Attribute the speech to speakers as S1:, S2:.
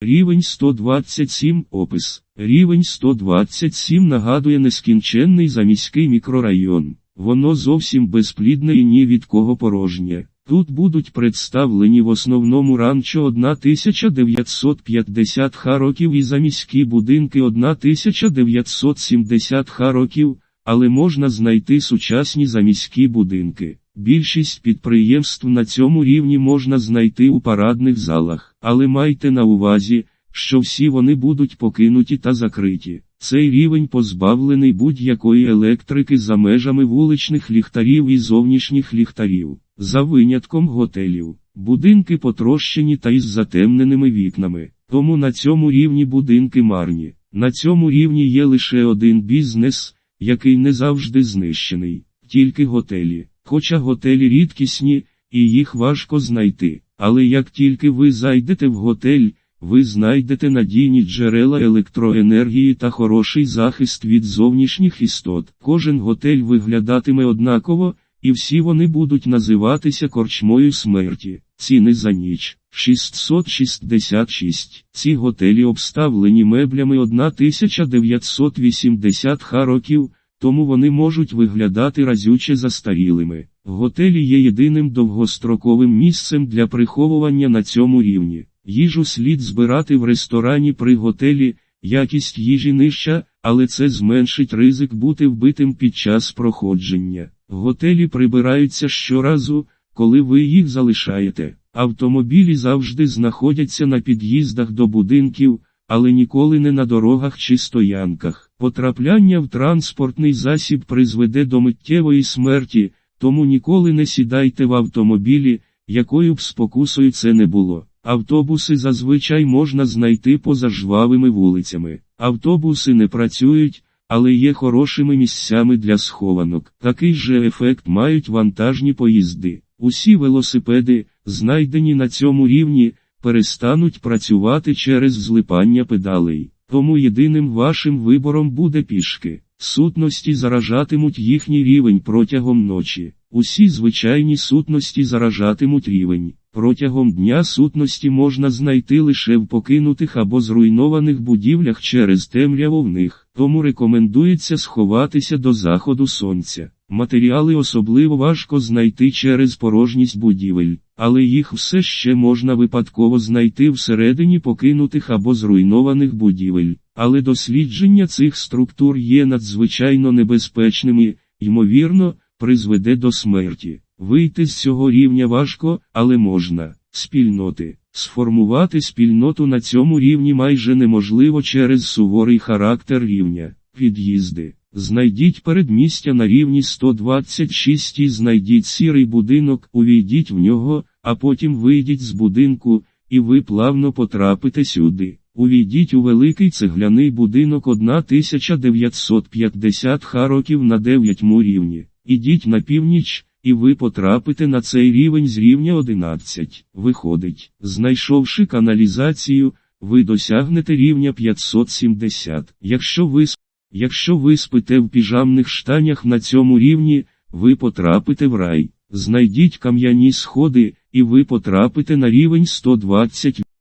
S1: Рівень 127 опис. Рівень 127 нагадує нескінченний заміський мікрорайон. Воно зовсім безплідне і ні від кого порожнє. Тут будуть представлені в основному ранчо 1950 ха років і заміські будинки 1970 ха років, але можна знайти сучасні заміські будинки. Більшість підприємств на цьому рівні можна знайти у парадних залах, але майте на увазі, що всі вони будуть покинуті та закриті. Цей рівень позбавлений будь-якої електрики за межами вуличних ліхтарів і зовнішніх ліхтарів, за винятком готелів. Будинки потрощені та із затемненими вікнами, тому на цьому рівні будинки марні. На цьому рівні є лише один бізнес, який не завжди знищений, тільки готелі. Хоча готелі рідкісні, і їх важко знайти. Але як тільки ви зайдете в готель, ви знайдете надійні джерела електроенергії та хороший захист від зовнішніх істот. Кожен готель виглядатиме однаково, і всі вони будуть називатися корчмою смерті. Ціни за ніч 666. Ці готелі обставлені меблями 1980 ха років, тому вони можуть виглядати разюче застарілими. Готелі є єдиним довгостроковим місцем для приховування на цьому рівні. Їжу слід збирати в ресторані при готелі, якість їжі нижча, але це зменшить ризик бути вбитим під час проходження. Готелі прибираються щоразу, коли ви їх залишаєте. Автомобілі завжди знаходяться на під'їздах до будинків, але ніколи не на дорогах чи стоянках. Потрапляння в транспортний засіб призведе до миттєвої смерті, тому ніколи не сідайте в автомобілі, якою б спокусою це не було. Автобуси зазвичай можна знайти поза жвавими вулицями. Автобуси не працюють, але є хорошими місцями для схованок. Такий же ефект мають вантажні поїзди. Усі велосипеди, знайдені на цьому рівні, перестануть працювати через злипання педалей. Тому єдиним вашим вибором буде пішки. Сутності заражатимуть їхній рівень протягом ночі. Усі звичайні сутності заражатимуть рівень. Протягом дня сутності можна знайти лише в покинутих або зруйнованих будівлях через темряву в них, тому рекомендується сховатися до заходу сонця. Матеріали особливо важко знайти через порожність будівель, але їх все ще можна випадково знайти всередині покинутих або зруйнованих будівель. Але дослідження цих структур є надзвичайно небезпечними, ймовірно, призведе до смерті. Вийти з цього рівня важко, але можна. Спільноти. Сформувати спільноту на цьому рівні майже неможливо через суворий характер рівня. Під'їзди. Знайдіть передмістя на рівні 126 і знайдіть сірий будинок, увійдіть в нього, а потім вийдіть з будинку, і ви плавно потрапите сюди. Увійдіть у великий цегляний будинок 1950 ха років на 9 рівні. Ідіть на північ, і ви потрапите на цей рівень з рівня 11. Виходить, знайшовши каналізацію, ви досягнете рівня 570. Якщо ви, якщо ви спите в піжамних штанях на цьому рівні, ви потрапите в рай. Знайдіть кам'яні сходи, і ви потрапите на рівень 120.